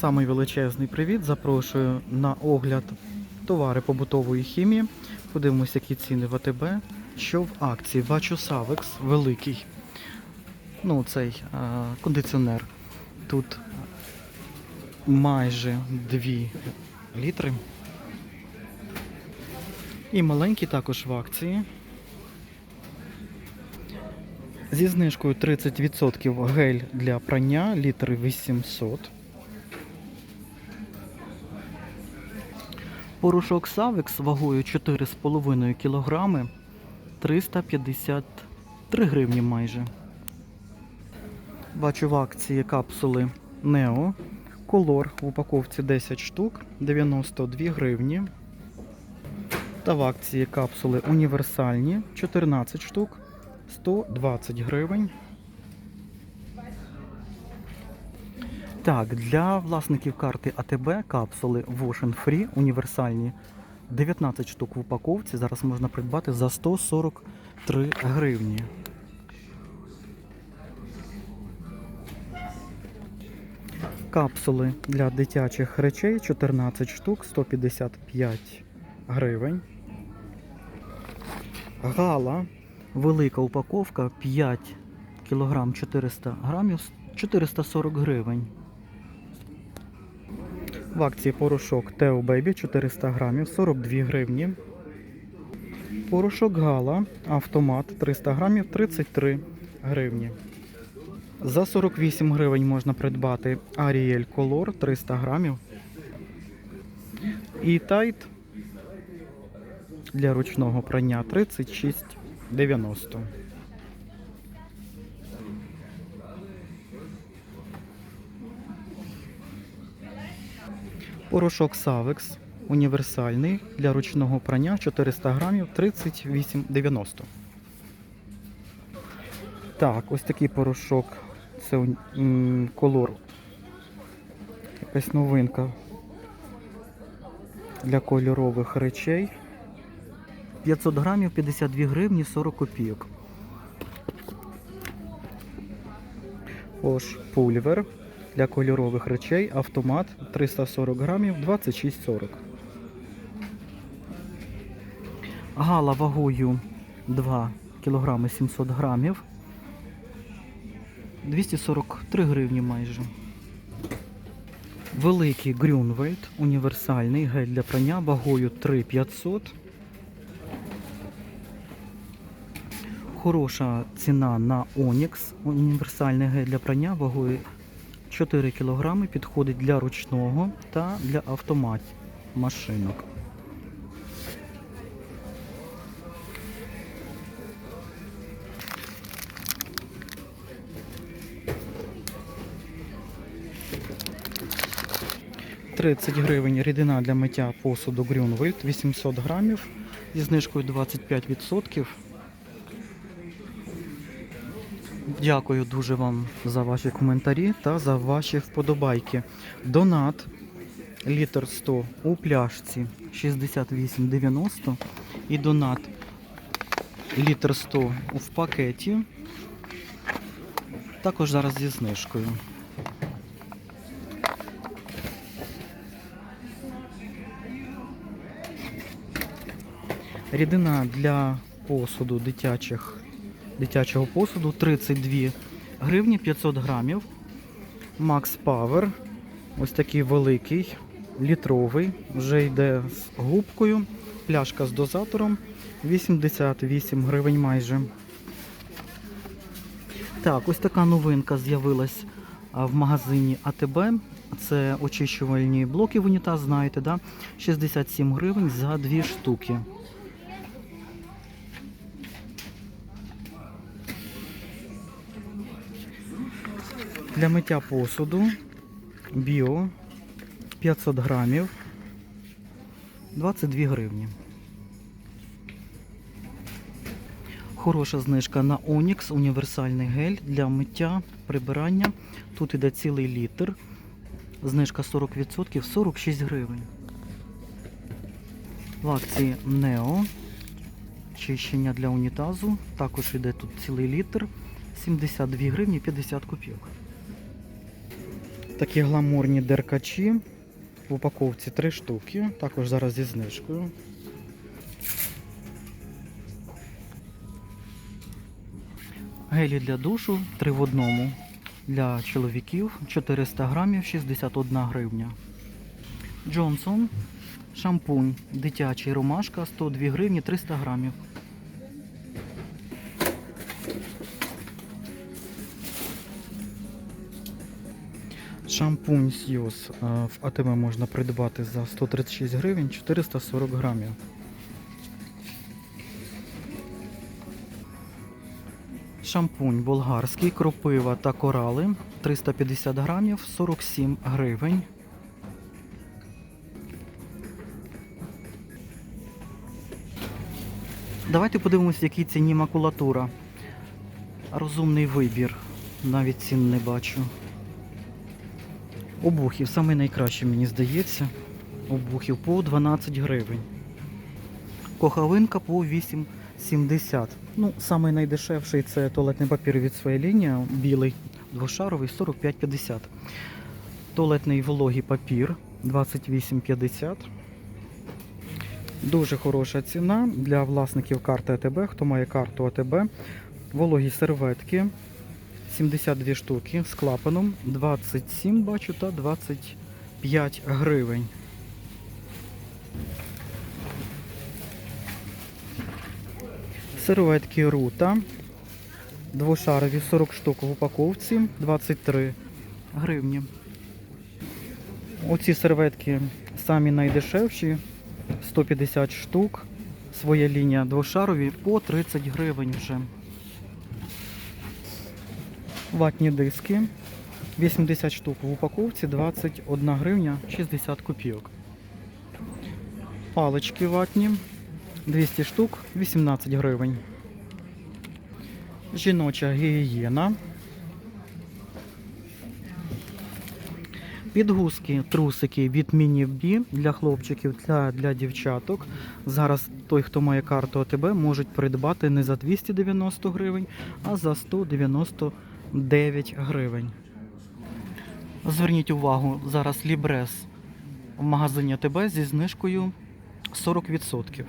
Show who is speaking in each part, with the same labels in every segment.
Speaker 1: Самий величезний привіт. Запрошую на огляд товари побутової хімії. Подивимося, які ціни в АТБ. Що в акції? Бачу Савекс великий. Ну, цей а, кондиціонер. Тут майже 2 літри. І маленький також в акції. Зі знижкою 30% гель для прання, літр 800. Порошок Савекс вагою 4,5 кг 353 гривні майже. Бачу в акції капсули Нео. Колор в упаковці 10 штук 92 гривні. Та в акції капсули універсальні 14 штук 120 гривень. Так, для власників карти АТБ капсули Wash Free універсальні 19 штук в упаковці. Зараз можна придбати за 143 гривні. Капсули для дитячих речей 14 штук 155 гривень. Гала велика упаковка 5 кг 400 грамів 440 гривень. В акції порошок Тео Бейбі 400 грамів 42 гривні. Порошок Гала автомат 300 грамів 33 гривні. За 48 гривень можна придбати Ariel Color 300 грамів. І Tide для ручного прання 36,90. Порошок Savex універсальний для ручного прання 400 грамів 38,90. Так, ось такий порошок. Це колор. Якась новинка для кольорових речей. 500 грамів 52 гривні 40 копійок. Ош пульвер для кольорових речей. Автомат 340 грамів 26,40. Гала вагою 2 кг 700 грамів. 243 гривні майже. Великий Грюнвейт, універсальний гель для прання вагою 3500. Хороша ціна на Onyx, універсальний гель для прання вагою 4 кг, підходить для ручного та для автоматів машинок. «30 гривень рідина для миття посуду Grünwald 800 грамів зі знижкою 25%. Дякую дуже вам за ваші коментарі та за ваші вподобайки. Донат літр 100 у пляшці 68,90 і донат літр 100 в пакеті. Також зараз зі знижкою. Рідина для посуду дитячих дитячого посуду 32 гривні 500 грамів. Max Power. Ось такий великий, літровий, вже йде з губкою. Пляшка з дозатором 88 гривень майже. Так, ось така новинка з'явилась в магазині АТБ. Це очищувальні блоки в унітаз, знаєте, да? 67 гривень за дві штуки. Для миття посуду біо 500 грамів 22 гривні. Хороша знижка на Onyx, універсальний гель для миття, прибирання. Тут іде цілий літр. Знижка 40%, 46 гривень. В акції Neo. Чищення для унітазу. Також іде тут цілий літр. 72 гривні 50 копійок. Такі гламурні деркачі. В упаковці 3 штуки. Також зараз зі знижкою. Гелі для душу 3 в одному. Для чоловіків 400 грамів 61 гривня. Джонсон. Шампунь дитячий ромашка 102 гривні 300 грамів. Шампунь Сйоз е, в АТБ можна придбати за 136 гривень 440 грамів. Шампунь болгарський, кропива та корали 350 грамів 47 гривень. Давайте подивимось, в якій ціні макулатура. Розумний вибір. Навіть цін не бачу. Обухів, саме найкраще, мені здається. Обухів по 12 гривень. Кохавинка по 8,70. Ну, самий найдешевший це туалетний папір від своєї лінії, білий, двошаровий 45,50. Туалетний вологий папір 28,50. Дуже хороша ціна для власників карти АТБ. Хто має карту АТБ, вологі серветки 72 штуки з клапаном 27 бачу та 25 гривень. Серветки рута. Двошарові 40 штук в упаковці 23 гривні. Оці серветки самі найдешевші 150 штук. Своя лінія двошарові по 30 гривень вже. Ватні диски 80 штук в упаковці 21 гривня 60 копійок. Палички ватні 200 штук 18 гривень. Жіноча гігієна. Підгузки, трусики від Міні-Бі для хлопчиків та для дівчаток. Зараз той, хто має карту АТБ, можуть придбати не за 290 гривень, а за 199 гривень. Зверніть увагу, зараз Лібрес в магазині АТБ зі знижкою 40%.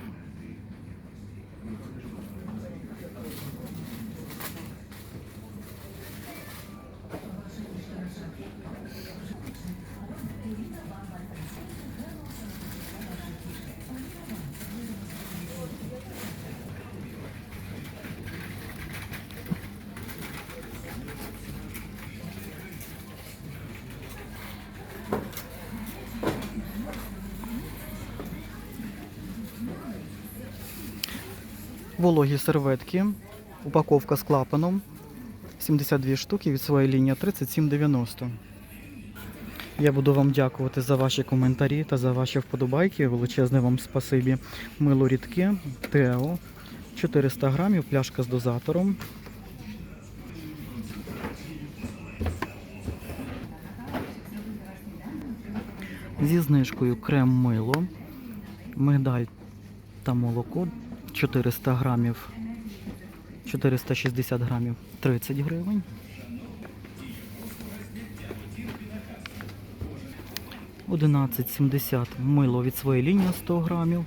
Speaker 1: Вологі серветки. Упаковка з клапаном. 72 штуки від своєї лінії 37,90. Я буду вам дякувати за ваші коментарі та за ваші вподобайки. Величезне вам спасибі. Мило рідке, Тео. 400 грамів, пляшка з дозатором. Зі знижкою крем мило, мигдаль та молоко 400 грамів, 460 грамів 30 гривень. Одинадцять сімдесят мило від своєї лінії 100 грамів.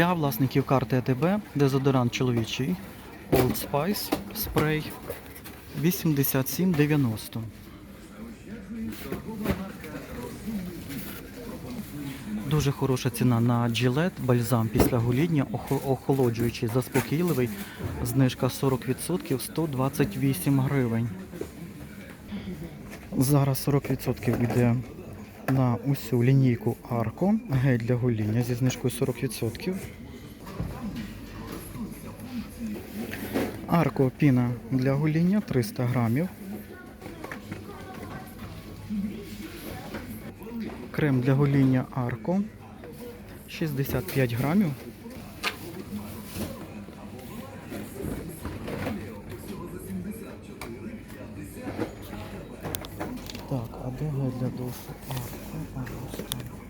Speaker 1: Для власників карти АТБ дезодорант чоловічий Old Spice спрей 87,90. Дуже хороша ціна на Gillette, бальзам після гоління, охолоджуючий, заспокійливий. Знижка 40% 128 гривень. Зараз 40% йде на усю лінійку Арко, гель для гоління зі знижкою 40%. Арко піна для гоління 300 грамів. Крем для гоління Арко 65 грамів. Так, а де гель для душу? А, ну, а,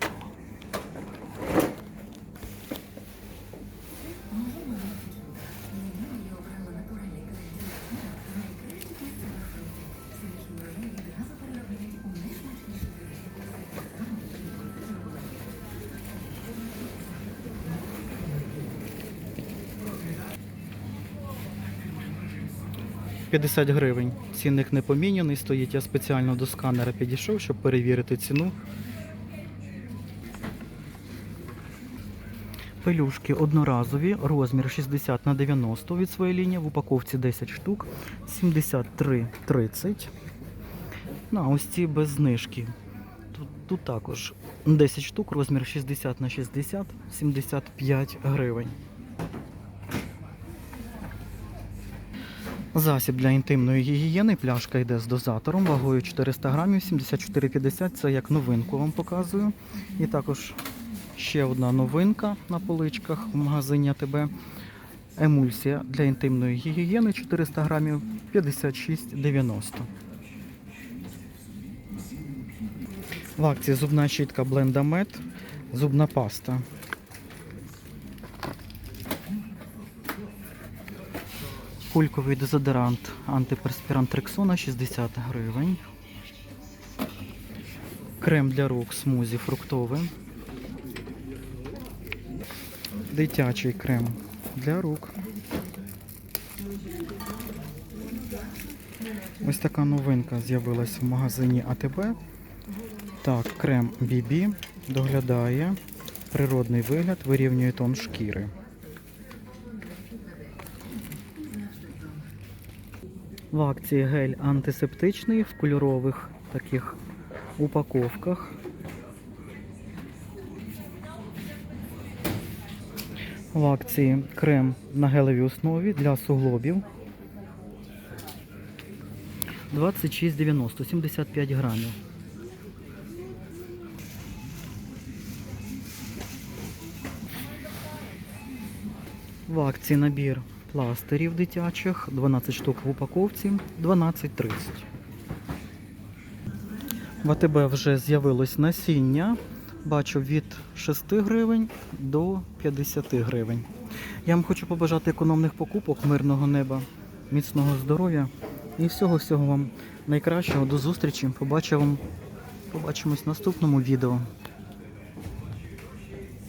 Speaker 1: «50 гривень. Цінник не поміняний, стоїть. Я спеціально до сканера підійшов, щоб перевірити ціну. Пелюшки одноразові, розмір 60 на 90 від своєї лінії, в упаковці 10 штук, 73,30. На ось ці без знижки. Тут, тут також 10 штук, розмір 60 на 60, 75 гривень. Засіб для інтимної гігієни, пляшка йде з дозатором, вагою 400 грамів, 74,50. Це як новинку вам показую. І також ще одна новинка на поличках в магазині АТБ. Емульсія для інтимної гігієни 400 грамів 56,90. В акції зубна щітка Blendamед, зубна паста. Кульковий дезодорант антиперспірант Рексона 60 гривень. Крем для рук смузі фруктовий. Дитячий крем для рук. Ось така новинка з'явилась в магазині АТБ. Так, крем BB доглядає природний вигляд, вирівнює тон шкіри. В акції гель антисептичний в кольорових таких упаковках. В акції крем на гелевій основі для суглобів. 26,90, 75 грамів. В акції набір пластирів дитячих, 12 штук в упаковці, 12,30. В АТБ вже з'явилось насіння. Бачу від 6 гривень до 50 гривень. Я вам хочу побажати економних покупок, мирного неба, міцного здоров'я і всього-всього вам найкращого. До зустрічі. Побачимо, побачимось в наступному відео.